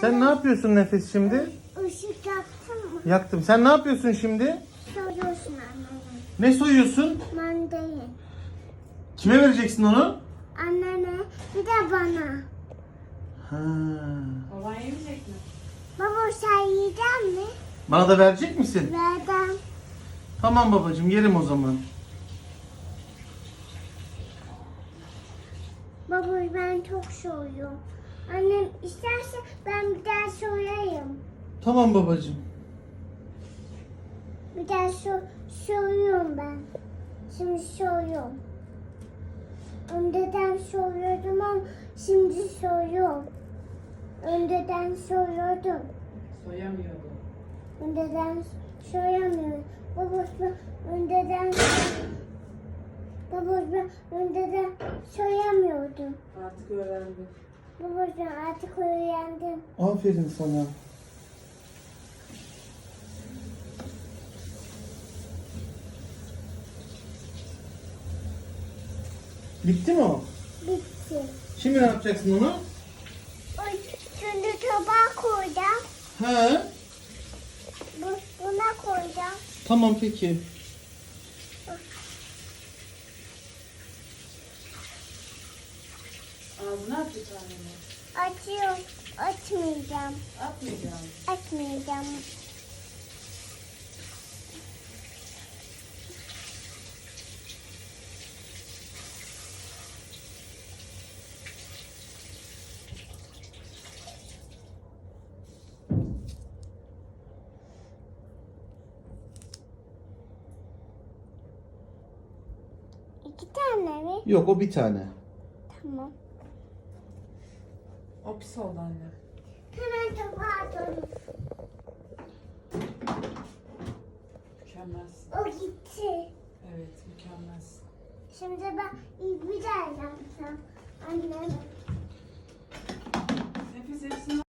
Sen ne yapıyorsun nefes şimdi? Işık yaktın mı? Yaktım. Sen ne yapıyorsun şimdi? Soruyorsun annene. Ne soyuyorsun? Mandayı. Kime vereceksin onu? Annene bir de bana. Ha. Baban yemeyecek mi? Baba sen yiyecek mi? Bana da verecek misin? Verdim. Tamam babacığım yerim o zaman. Baba ben çok soruyorum. Annem isterse ben bir daha sorayım. Tamam babacığım. Bir daha so soruyorum ben. Şimdi soruyorum. Önceden soruyordum ama şimdi soruyorum. Önceden soruyordum. Soyamıyordu. Önceden soramıyorum. Baba ben önceden Baba ben önceden soramıyordum. Artık öğrendi. Baba ben artık öğrendim. Aferin sana. Bitti mi o? Bitti. Şimdi ne yapacaksın onu? Şimdi tabağa koyacağım. He. Bu, buna koyacağım. Tamam peki. Ağzına at bir tane? Açıyorum. Açmayacağım. Atmayacağım. Açmayacağım. İki tane mi? Yok o bir tane. Tamam. O pis oldu anne. Hemen tabağa atalım. Mükemmelsin. O gitti. Evet mükemmelsin. Şimdi ben bir daha yapsam. Annem.